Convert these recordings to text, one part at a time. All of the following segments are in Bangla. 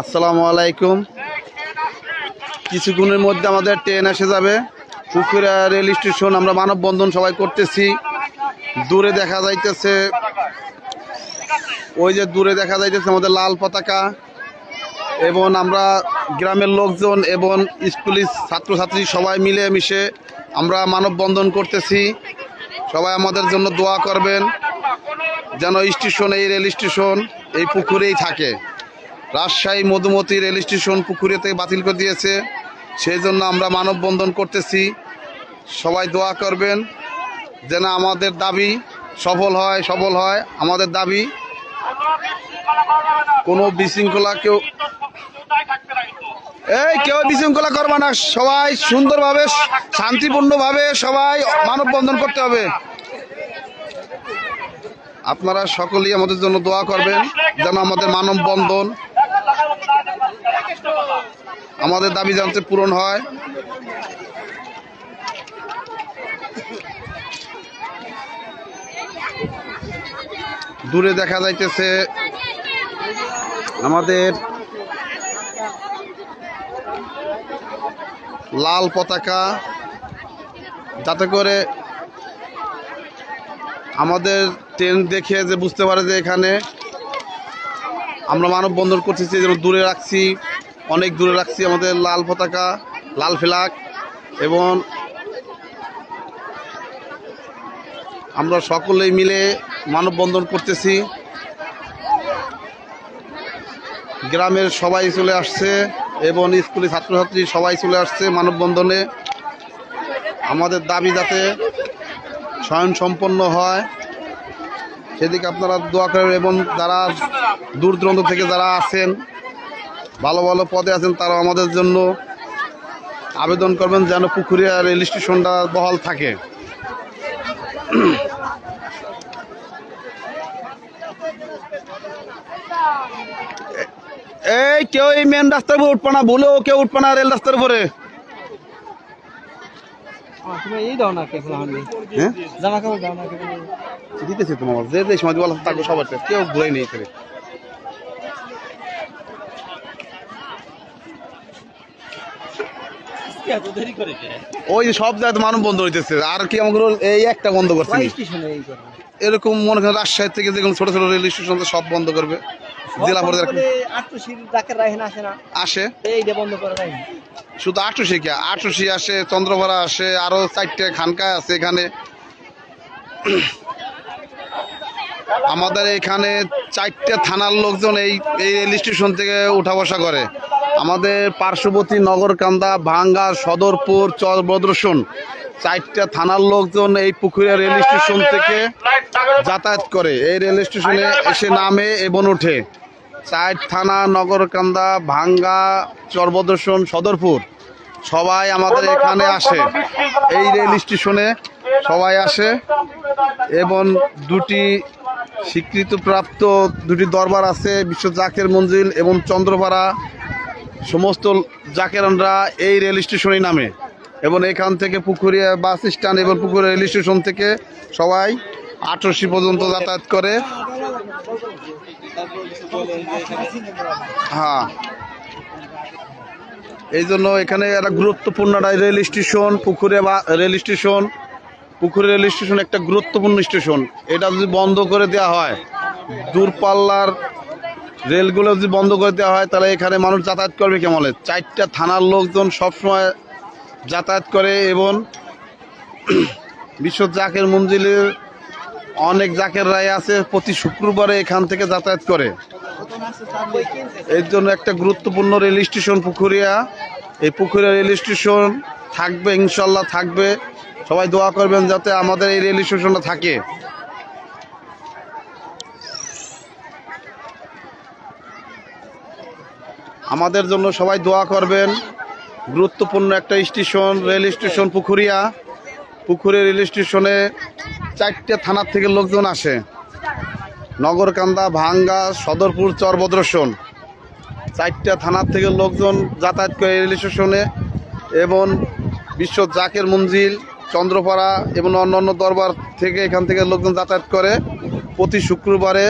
আসসালামু আলাইকুম। কিছুক্ষণের মধ্যে আমাদের ট্রেন এসে যাবে। পুকুরা রেল স্টেশন আমরা মানববন্ধন সবাই করতেছি। দূরে দেখা যাইতেছে, ওই যে দূরে দেখা যাইতেছে আমাদের লাল পতাকা এবং আমরা গ্রামের লোকজন এবং স্কুলের ছাত্রছাত্রী সবাই মিলে মিশে আমরা মানববন্ধন করতেছি। সবাই আমাদের জন্য দোয়া করবেন যেন স্টেশন এই রেল স্টেশন এই পুকুরেই থাকে। রাজশাহী মধুমতি রেল স্টেশন পুকুরেতে বাতিল করে দিয়েছে। সেই জন্য আমরা মানববন্ধন করতেছি। সবাই দোয়া করবেন যেন আমাদের দাবি সফল হয় সফল হয়। আমাদের দাবি, কোনো বিশৃঙ্খলা কেউ এই কেউ বিশৃঙ্খলা করবে না। সবাই সুন্দরভাবে, শান্তিপূর্ণভাবে সবাই মানববন্ধন করতে হবে। আপনারা সকলেই আমাদের জন্য দোয়া করবেন যেন আমাদের মানববন্ধন আমাদের দাবি জানতে পূরণ হয়। দূরে দেখা যাইতেছে আমাদের লাল পতাকা, যাতে করে আমাদের ট্রেন দেখে যে বুঝতে পারে যে এখানে আমরা মানববন্ধন করতেছি যেন দূরে রাখছি, অনেক দূরে রাখছি আমাদের লাল পতাকা, লাল ফ্ল্যাগ, এবং আমরা সকলেই মিলে মানববন্ধন করতেছি। গ্রামের সবাই চলে আসছে, এবং স্কুলের ছাত্রছাত্রী সবাই চলে আসছে মানববন্ধনে। আমাদের দাবি যাতে স্বয়ং সম্পন্ন হয়। সেদিকে আপনারা দোয়া করেন এবং যারা দূর দূরান্ত থেকে যারা আছেন, ভালো ভালো পদে আছেন তারা আমাদের জন্য আবেদন করবেন যেন পুকুরিয়া রেল স্টেশনটা বহাল থাকে। এই কেউ এই মেন রাস্তার উপর উঠবে না, ভুলেও কেউ উঠবে না রেল রাস্তার উপরে তুমি এই দাও না কে ফুলাহান হ্যাঁ জামা কাপড় দাও না কে দিতেছি তোমার যে যে সময় বলা থাকবে সবার কেউ ঘুরে নেই এখানে। ওই যে সব জায়গায় মানব বন্ধ হইতেছে আর কি আমাকে এই একটা বন্ধ করছে এরকম মনে করেন রাজশাহী থেকে যেরকম ছোট ছোট রেল স্টেশন সব বন্ধ করবে। জেলা আসে শুধু আটুশি কে? আটুশি আসে চন্দ্রপাড়া আসে আরও চারটে খানকা আছে এখানে। আমাদের এখানে চারটে থানার লোকজন এই এই রেল স্টেশন থেকে উঠা বসা করে। আমাদের পার্শ্ববর্তী নগরকান্দা ভাঙ্গা সদরপুর চরবদ্রসন চারটা থানার লোকজন এই পুকুরের রেল স্টেশন থেকে যাতায়াত করে। এই রেল স্টেশনে এসে নামে এবং ওঠে। চার থানা নগরকান্দা ভাঙ্গা চরবদর্শন সদরপুর। সবাই আমাদের এখানে আসে। এই রেল স্টেশনে সবাই আসে এবং দুটি স্বীকৃতিপ্রাপ্ত, দুটি দরবার আছে, বিশ্ব জাকের মঞ্জিল এবং চন্দ্রপাড়া সমস্ত জাকেরানরা এই রেল স্টেশনে নামে। এবং এখান থেকে পুকুরিয়া বাস স্ট্যান্ড এবং পুকুরিয়া রেল স্টেশন থেকে সবাই আটরশি পর্যন্ত যাতায়াত করে। হ্যাঁ। এই জন্য এখানে একটা গুরুত্বপূর্ণ রেল স্টেশন, পুকুরে বা রেল স্টেশন। পুকুরে রেল স্টেশন একটা গুরুত্বপূর্ণ স্টেশন। এটা যদি বন্ধ করে দেওয়া হয়, দূরপাল্লার রেলগুলো যদি বন্ধ করে দেওয়া হয়, তাহলে এখানে মানুষ যাতায়াত করবে কেমন? চারটা থানার লোকজন সবসময় যাতায়াত করে এবং বিশ্ব জাকের মঞ্জিলের অনেক জাকের রায় আছে, প্রতি শুক্রবারে এখান থেকে যাতায়াত করে। এর জন্য একটা গুরুত্বপূর্ণ রেল স্টেশন পুকুরিয়া এই পুকুরিয়া রেল স্টেশন থাকবে, ইনশাল্লাহ থাকবে। সবাই দোয়া করবেন যাতে আমাদের এই রেল স্টেশনটা থাকে। আমাদের জন্য সবাই দোয়া করবেন। গুরুত্বপূর্ণ একটা স্টেশন, রেল স্টেশন পুকুরিয়া পুকুরে রেল স্টেশনে চারটে থানার থেকে লোকজন আসে। নগরকান্দা, ভাঙ্গা, সদরপুর চরভদ্রসন চারটা থানার থেকে লোকজন যাতায়াত করে রেল স্টেশনে এবং বিশ্ব জাকের মঞ্জিল, চন্দ্রপাড়া এবং অন্যান্য দরবার থেকে এখান থেকে লোকজন যাতায়াত করে। প্রতি শুক্রবারে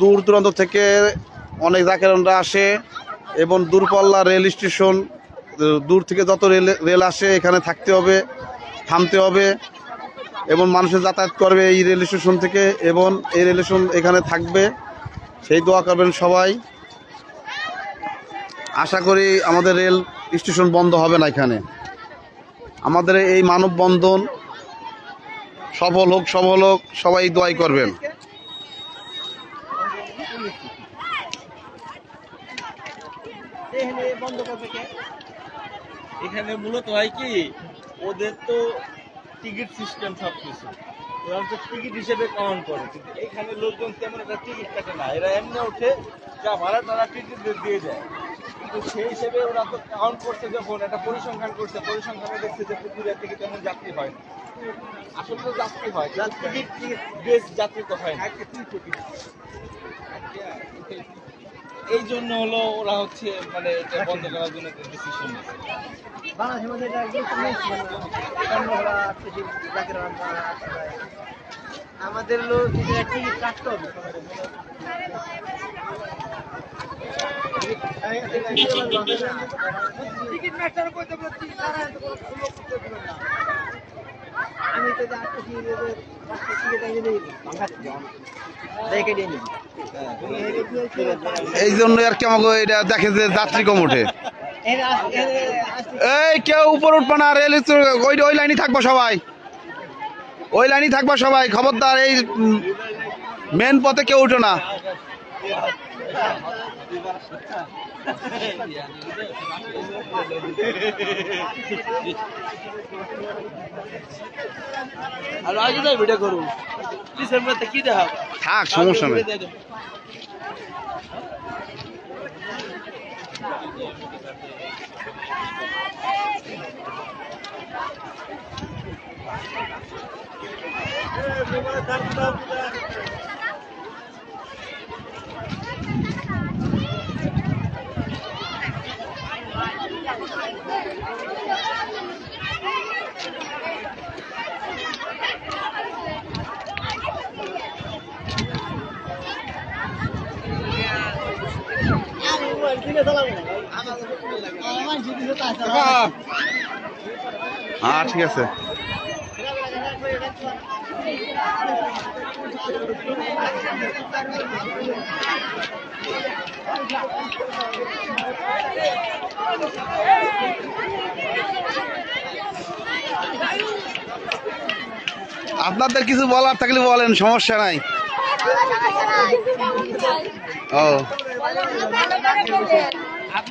দূর দূরান্ত থেকে অনেক জাকেরানরা আসে এবং দূরপাল্লা রেল স্টেশন, দূর থেকে যত রেল রেল আসে, এখানে থাকতে হবে, থামতে হবে। এবং মানুষের যাতায়াত করবে এই রেল স্টেশন থেকে এবং এই রেল স্টেশন এখানে থাকবে। সেই দোয়া করবেন সবাই। আশা করি আমাদের রেল স্টেশন বন্ধ হবে না এখানে। আমাদের এই মানববন্ধন সফল হোক সফল হোক, সবাই দোয়াই করবেন। এখানে মূলত হয় কি, ওদের তো টিকিট সিস্টেম সব কিছু ওরা হচ্ছে টিকিট হিসেবে কাউন্ট করে। কিন্তু এখানে লোকজন তেমন একটা টিকিট কাটে না। এরা এমনি ওঠে, যা ভাড়া তারা টিকিট দিয়ে যায় কিন্তু সেই হিসেবে ওরা তো কাউন্ট করছে যখন, একটা পরিসংখ্যান করছে, পরিসংখ্যানে দেখছে যে পুকুরের থেকে তেমন যাত্রী হয় না। আসলে তো যাত্রী হয় টিকিট টিকিট বেশ যাত্রী তো হয় না। এই জন্য হলো ওরা হচ্ছে মানে এটা বন্ধ করার জন্য ডিসিশন নিয়েছে বাংলাদেশের মধ্যে এটা গুরুত্ব নেই ছিল না কর্মকরা থেকে জাকের আমরা আসতে পারি। আমাদের লোক টিকিট কাটতে হবে টিকিট মাস্টার কইতে বলছি তারা এত বড় করতে না। আমি তো এই জন্য আর কেমন এটা দেখে যে যাত্রী কম ওঠে। এই কেউ উপর উঠবে না রেল ওই ওই লাইনই থাকব সবাই। ওই লাইনই থাকব সবাই। খবরদার এই মেন পথে কেউ উঠো না। আর আগে যাই ভিডিও করুন। কিসের মধ্যে কি দেখা থাক সমস্যা নেই। হ্যাঁ ঠিক আছে। আপনাদের কিছু বলার থাকলে বলেন সমস্যা নাই। ও।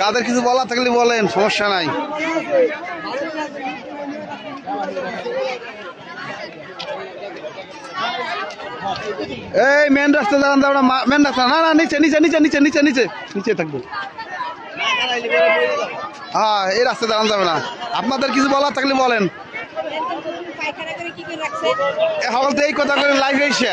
কাদের কিছু বলার থাকলে বলেন সমস্যা নাই। এই মেন রাস্তা দাঁড়ান দাঁড়ান মেন রাস্তা না না নিচে নিচে নিচে নিচে নিচে নিচে নিচে থাকব। হ্যাঁ এই রাস্তা দাঁড়ান যাবে না। আপনাদের কিছু বলার থাকলে বলেন। সকল তো এই কথা করে লাইভ এসে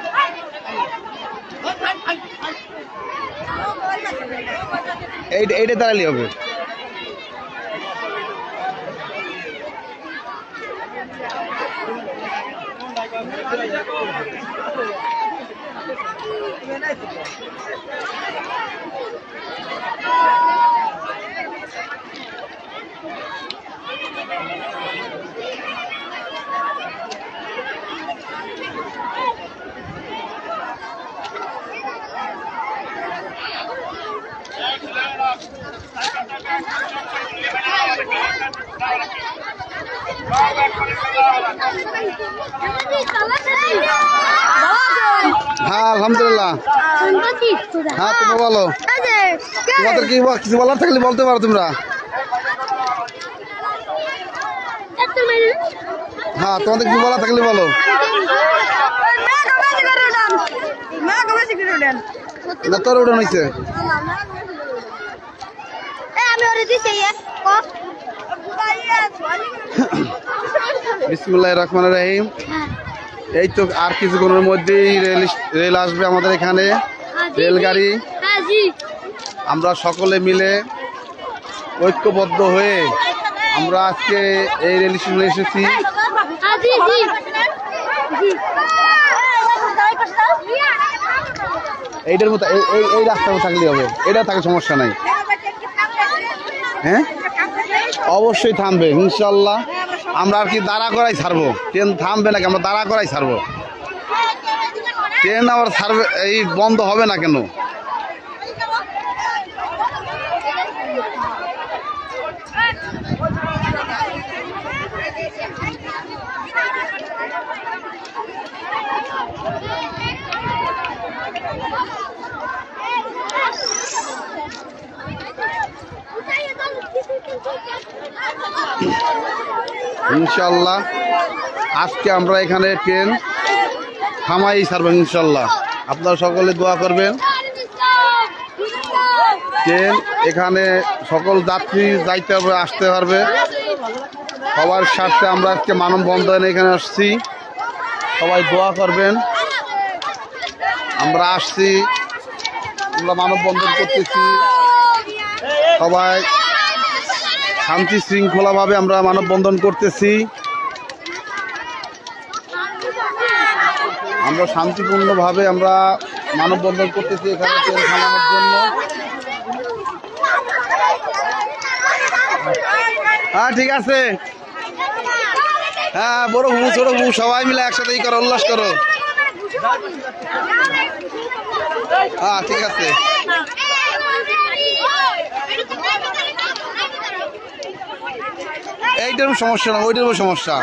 হয় এই এইটা দাঁড়ালে হবে। হ্যাঁ আলহামদুলিল্লাহ হ্যাঁ তুমি বলো তোমাদের কিছু বলার থাকলে বলতে পারো তোমরা হ্যাঁ তোমাদের কি বলার থাকলে বলো না তোর উঠান হয়েছে বিসমুল্লাহ রহমান রাহিম। এই তো আর কিছুক্ষণের মধ্যেই রেল রেল আসবে আমাদের এখানে রেলগাড়ি। হ্যাঁ আমরা সকলে মিলে ঐক্যবদ্ধ হয়ে আমরা আজকে এই রেল স্টেশনে এসেছি। হ্যাঁ এইটার মতো এই রাস্তার মতো হবে। এটা থাকলে সমস্যা নাই। হ্যাঁ? অবশ্যই থামবে, ইনশাল্লাহ। আমরা আর কি দাঁড়া করাই ছাড়বো। ট্রেন থামবে নাকি? আমরা দাঁড়া করাই ছাড়বো। ট্রেন আবার ছাড়বে, এই বন্ধ হবে না কেন? ইনশাল্লাহ। আজকে আমরা এখানে ট্রেন থামাই ছাড়বো ইনশাল্লাহ। আপনারা সকলে দোয়া করবেন। ট্রেন এখানে সকল যাত্রী যাইতে হবে, আসতে পারবে। সবার স্বার্থে আমরা আজকে মানববন্ধনে এখানে আসছি। সবাই দোয়া করবেন। আমরা আসছি। আমরা মানববন্ধন করতেছি। সবাই শান্তি শৃঙ্খলাভাবে আমরা মানববন্ধন করতেছি। আমরা শান্তিপূর্ণভাবে আমরা মানববন্ধন করতেছি এখানে ট্রেন থামানোর জন্য। হ্যাঁ ঠিক আছে। হ্যাঁ বড় বউ, ছোট বউ, সবাই মিলে একসাথে করো, উল্লাস করো। হ্যাঁ ঠিক আছে। এইটার সমস্যা না ওইটারও সমস্যা।